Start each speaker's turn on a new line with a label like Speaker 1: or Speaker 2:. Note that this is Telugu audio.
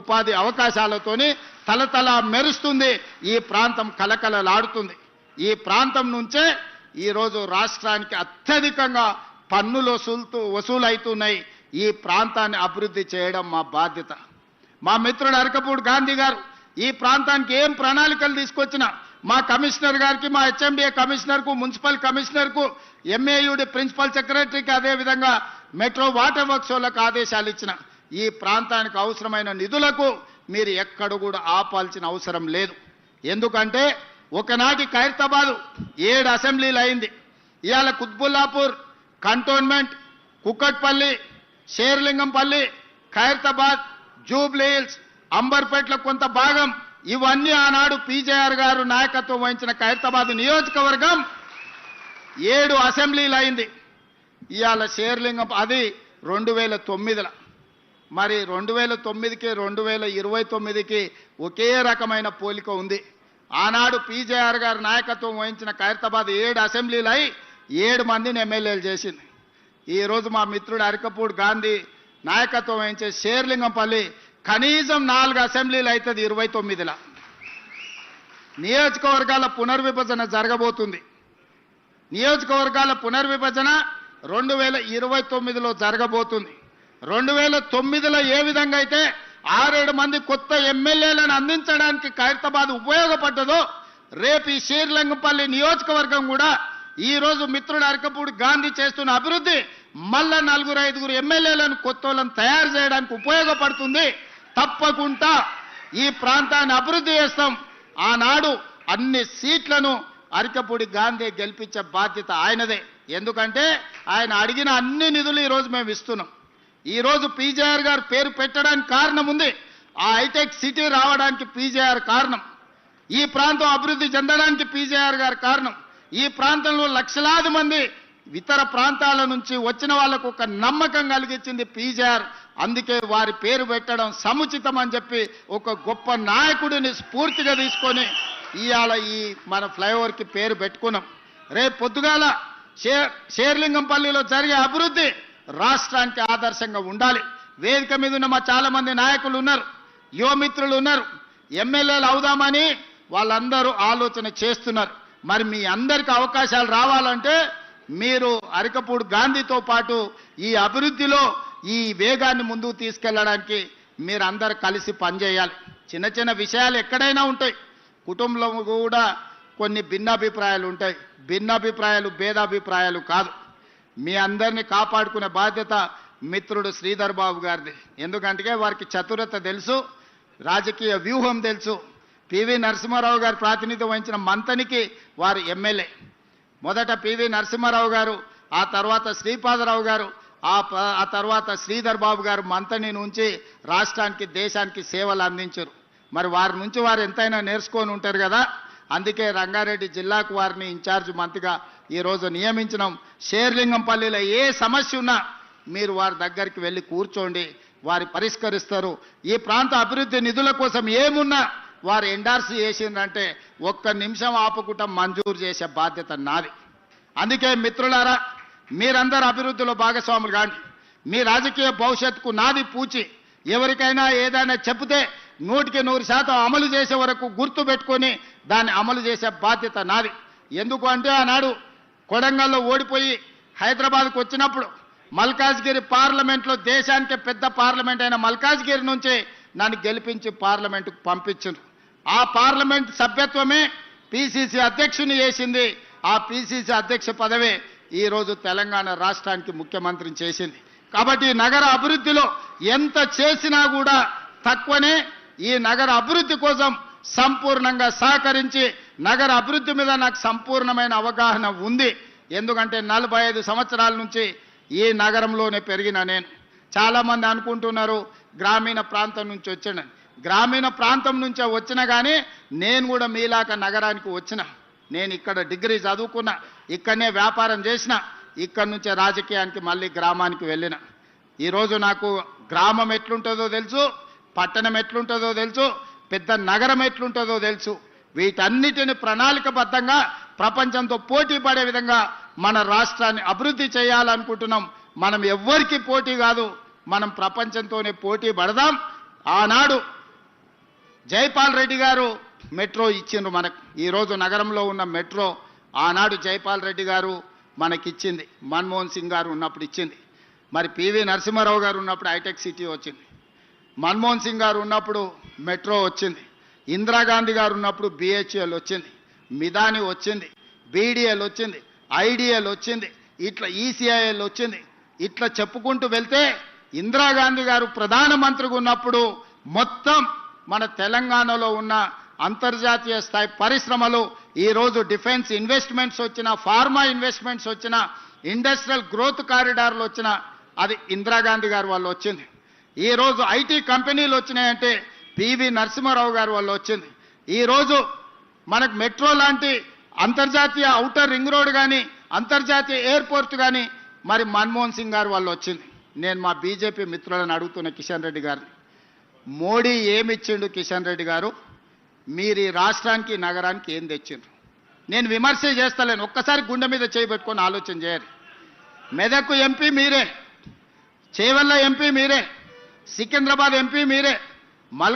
Speaker 1: ఉపాధి అవకాశాలతోని తలతల మెరుస్తుంది. ఈ ప్రాంతం కలకలలాడుతుంది. ఈ ప్రాంతం నుంచే ఈరోజు రాష్ట్రానికి అత్యధికంగా పన్నులు వసూలుతూ వసూలవుతున్నాయి ఈ ప్రాంతాన్ని అభివృద్ధి చేయడం మా బాధ్యత. మా మిత్రుడు అరకపూడి గాంధీ గారు ఈ ప్రాంతానికి ఏం ప్రణాళికలు తీసుకొచ్చినా మా కమిషనర్ గారికి మా హెచ్ఎండిఏ కమిషనర్కు మున్సిపల్ కమిషనర్కు ఎంఏయుడి ప్రిన్సిపల్ సెక్రటరీకి అదేవిధంగా మెట్రో వాటర్ వర్క్స్ వాళ్ళకు ఆదేశాలు ఇచ్చిన. ఈ ప్రాంతానికి అవసరమైన నిధులకు మీరు ఎక్కడ కూడా ఆపాల్సిన అవసరం లేదు. ఎందుకంటే ఒకనాటి ఖైరతాబాదు ఏడు అసెంబ్లీలు అయింది. ఇవాళ కుత్బుల్లాపూర్ కంటోన్మెంట్ కుక్కట్పల్లి షేర్లింగంపల్లి ఖైరతాబాద్ జూబ్లీ హిల్స్ అంబర్పేట్ల కొంత భాగం ఇవన్నీ ఆనాడు పీజేఆర్ గారు నాయకత్వం వహించిన ఖైరతాబాద్ నియోజకవర్గం ఏడు అసెంబ్లీలు అయింది. ఇవాళ షేర్లింగం అది రెండు వేల తొమ్మిదిలో మరి రెండు వేల తొమ్మిదికి రెండు వేల ఇరవై తొమ్మిదికి ఒకే రకమైన పోలిక ఉంది. ఆనాడు పీజేఆర్ గారు నాయకత్వం వహించిన ఖైరతాబాద్ ఏడు అసెంబ్లీలు అయి ఏడు మందిని ఎమ్మెల్యేలు చేసింది. ఈరోజు మా మిత్రుడు అరికపూడి గాంధీ నాయకత్వం వహించే షేర్లింగంపల్లి కనీసం నాలుగు అసెంబ్లీలు అవుతుంది ఇరవై తొమ్మిదిలో నియోజకవర్గాల పునర్విభజన జరగబోతుంది. నియోజకవర్గాల పునర్విభజన రెండు వేల ఇరవై తొమ్మిదిలో జరగబోతుంది. రెండు వేల తొమ్మిదిలో ఏ విధంగా అయితే ఆరేడు మంది కొత్త ఎమ్మెల్యేలను అందించడానికి ఖైరతాబాద్ ఉపయోగపడ్డదో రేపు ఈ శ్రీరంగపల్లి నియోజకవర్గం కూడా ఈరోజు మిత్రుడు అరకపూడి గాంధీ చేస్తున్న అభివృద్ధి మళ్ళా నలుగురు ఐదుగురు ఎమ్మెల్యేలను కొత్త వాళ్ళని తయారు చేయడానికి ఉపయోగపడుతుంది. తప్పకుండా ఈ ప్రాంతాన్ని అభివృద్ధి చేస్తాం. ఆనాడు అన్ని సీట్లను అరకపూడి గాంధీ గెలిపించే బాధ్యత ఆయనదే. ఎందుకంటే ఆయన అడిగిన అన్ని నిధులు ఈరోజు మేము ఇస్తున్నాం. ఈరోజు పీజేఆర్ గారు పేరు పెట్టడానికి కారణం ఉంది. ఆ హైటెక్ సిటీ రావడానికి పీజేఆర్ కారణం. ఈ ప్రాంతం అభివృద్ధి చెందడానికి పీజేఆర్ గారు కారణం. ఈ ప్రాంతంలో లక్షలాది మంది ఇతర ప్రాంతాల నుంచి వచ్చిన వాళ్ళకు ఒక నమ్మకం కలిగించింది పీజేఆర్. అందుకే వారి పేరు పెట్టడం సముచితం అని చెప్పి ఒక గొప్ప నాయకుడిని స్ఫూర్తిగా తీసుకొని ఇవాళ ఈ మన ఫ్లైఓవర్కి పేరు పెట్టుకున్నాం. రేపు పొద్దుగాల షేర్ షేర్లింగంపల్లిలో జరిగే అభివృద్ధి రాష్ట్రానికి ఆదర్శంగా ఉండాలి. వేదిక మీద ఉన్న మా చాలా మంది నాయకులు ఉన్నారు యువమిత్రులు ఉన్నారు ఎమ్మెల్యేలు అవుదామని వాళ్ళందరూ ఆలోచన చేస్తున్నారు. మరి మీ అందరికి అవకాశాలు రావాలంటే మీరు అరికపూడి గాంధీతో పాటు ఈ అభివృద్ధిలో ఈ వేగాన్ని ముందుకు తీసుకెళ్ళడానికి మీరందరూ కలిసి పనిచేయాలి. చిన్న చిన్న విషయాలు ఎక్కడైనా ఉంటాయి. కుటుంబంలో కూడా కొన్ని భిన్నాభిప్రాయాలు ఉంటాయి. భిన్నాభిప్రాయాలు భేదాభిప్రాయాలు కాదు. మీ అందరినీ కాపాడుకునే బాధ్యత మిత్రుడు శ్రీధర్ బాబు గారిది. ఎందుకంటే వారికి చతురత తెలుసు రాజకీయ వ్యూహం తెలుసు. పివి నరసింహారావు గారు ప్రాతినిధ్యం వహించిన మంతనికి వారు ఎమ్మెల్యే. మొదట పివి నరసింహారావు గారు ఆ తర్వాత శ్రీపాదరావు గారు ఆ ఆ తర్వాత శ్రీధర్ బాబు గారు మంతని నుంచి రాష్ట్రానికి దేశానికి సేవలు అందించారు. మరి వారి నుంచి వారు ఎంతైనా నేర్చుకొని ఉంటారు కదా. అందుకే రంగారెడ్డి జిల్లాకు వారిని ఇన్ఛార్జ్ మంత్రిగా ఈరోజు నియమించినాం. షేర్లింగంపల్లిలో ఏ సమస్య ఉన్నా మీరు వారి దగ్గరికి వెళ్ళి కూర్చోండి. వారి పరిష్కరిస్తారు. ఈ ప్రాంత అభివృద్ధి నిధుల కోసం ఏమున్నా వారు ఎండార్స్ చేసిందంటే ఒక్క నిమిషం ఆపకుండా మంజూరు చేసే బాధ్యత నాది. అందుకే మిత్రులారా మీరందరూ అభివృద్ధిలో భాగస్వాములు కాండి. మీ రాజకీయ భవిష్యత్తుకు నాది పూచి. ఎవరికైనా ఏదైనా చెప్తే నూటికి నూరు శాతం అమలు చేసే వరకు గుర్తు పెట్టుకొని దాన్ని అమలు చేసే బాధ్యత నాది. ఎందుకు అంటే ఆనాడు కొడంగల్లో ఓడిపోయి హైదరాబాద్కు వచ్చినప్పుడు మల్కాజ్గిరి పార్లమెంట్లో దేశానికి పెద్ద పార్లమెంట్ అయిన మల్కాజ్గిరి నుంచి నన్ను గెలిపించి పార్లమెంటుకు పంపించారు ఆ పార్లమెంట్ సభ్యత్వమే పిసిసి అధ్యక్షుని చేసింది. ఆ పిసిసి అధ్యక్ష పదవే ఈరోజు తెలంగాణ రాష్ట్రానికి ముఖ్యమంత్రిని చేసింది. కాబట్టి నగర అభివృద్ధిలో ఎంత చేసినా కూడా తక్కువనే ఈ నగర అభివృద్ధి కోసం సంపూర్ణంగా సహకరించి నగర అభివృద్ధి మీద నాకు సంపూర్ణమైన అవగాహన ఉంది. ఎందుకంటే నలభై ఐదు సంవత్సరాల నుంచి ఈ నగరంలోనే పెరిగిన నేను. చాలామంది అనుకుంటున్నారు గ్రామీణ ప్రాంతం నుంచి వచ్చిన. గ్రామీణ ప్రాంతం నుంచే వచ్చిన కానీ నేను కూడా మీలాక నగరానికి వచ్చిన. నేను ఇక్కడ డిగ్రీ చదువుకున్నా ఇక్కడనే వ్యాపారం చేసిన ఇక్కడి నుంచే రాజకీయానికి మళ్ళీ గ్రామానికి వెళ్ళిన. ఈరోజు నాకు గ్రామం ఎట్లుంటుందో తెలుసు పట్టణం ఎట్లుంటుందో తెలుసు పెద్ద నగరం ఎట్లుంటుందో తెలుసు. వీటన్నిటిని ప్రణాళికబద్ధంగా ప్రపంచంతో పోటీ పడే విధంగా మన రాష్ట్రాన్ని అభివృద్ధి చేయాలనుకుంటున్నాం. మనం ఎవ్వరికి పోటీ కాదు. మనం ప్రపంచంతోనే పోటీ పడదాం. ఆనాడు జైపాల్ రెడ్డి గారు మెట్రో ఇచ్చిండ్రు మనకు. ఈరోజు నగరంలో ఉన్న మెట్రో ఆనాడు జైపాల్ రెడ్డి గారు మనకిచ్చింది. మన్మోహన్ సింగ్ గారు ఉన్నప్పుడు ఇచ్చింది. మరి పివి నరసింహారావు గారు ఉన్నప్పుడు హైటెక్ సిటీ వచ్చింది. మన్మోహన్ సింగ్ గారు ఉన్నప్పుడు మెట్రో వచ్చింది. ఇందిరాగాంధీ గారు ఉన్నప్పుడు బిహెచ్ఎల్ వచ్చింది. మిదాని వచ్చింది. బీడిఎల్ వచ్చింది. ఐడిఎల్ వచ్చింది. ఇట్లా ఈసీఐఎల్ వచ్చింది. ఇట్లా చెప్పుకుంటూ వెళ్తే ఇందిరాగాంధీ గారు ప్రధానమంత్రిగా ఉన్నప్పుడు మొత్తం మన తెలంగాణలో ఉన్న అంతర్జాతీయ స్థాయి పరిశ్రమలు ఈరోజు డిఫెన్స్ ఇన్వెస్ట్మెంట్స్ వచ్చిన ఫార్మా ఇన్వెస్ట్మెంట్స్ వచ్చిన ఇండస్ట్రియల్ గ్రోత్ కారిడార్లు వచ్చిన అది ఇందిరాగాంధీ గారు వాళ్ళు వచ్చింది. ఈరోజు ఐటీ కంపెనీలు వచ్చినాయంటే పివి నరసింహారావు గారు వాళ్ళు వచ్చింది. ఈరోజు మనకు మెట్రో లాంటి అంతర్జాతీయ అవుటర్ రింగ్ రోడ్ కానీ అంతర్జాతీయ ఎయిర్పోర్ట్ కానీ మరి మన్మోహన్ సింగ్ గారు వాళ్ళు వచ్చింది. నేను మా బీజేపీ మిత్రులను అడుగుతున్న కిషన్ రెడ్డి గారిని. మోడీ ఏమి ఇచ్చిండు కిషన్ రెడ్డి గారు? మీరు ఈ రాష్ట్రానికి నగరానికి ఏం తెచ్చిండ్రు? నేను విమర్శ చేస్తలేను. ఒక్కసారి గుండె మీద చేయబెట్టుకొని ఆలోచన చేయాలి మెదక్ ఎంపీ మీరే చేవల్ల ఎంపీ మీరే సికింద్రాబాద్ ఎంపీ మీరే మల్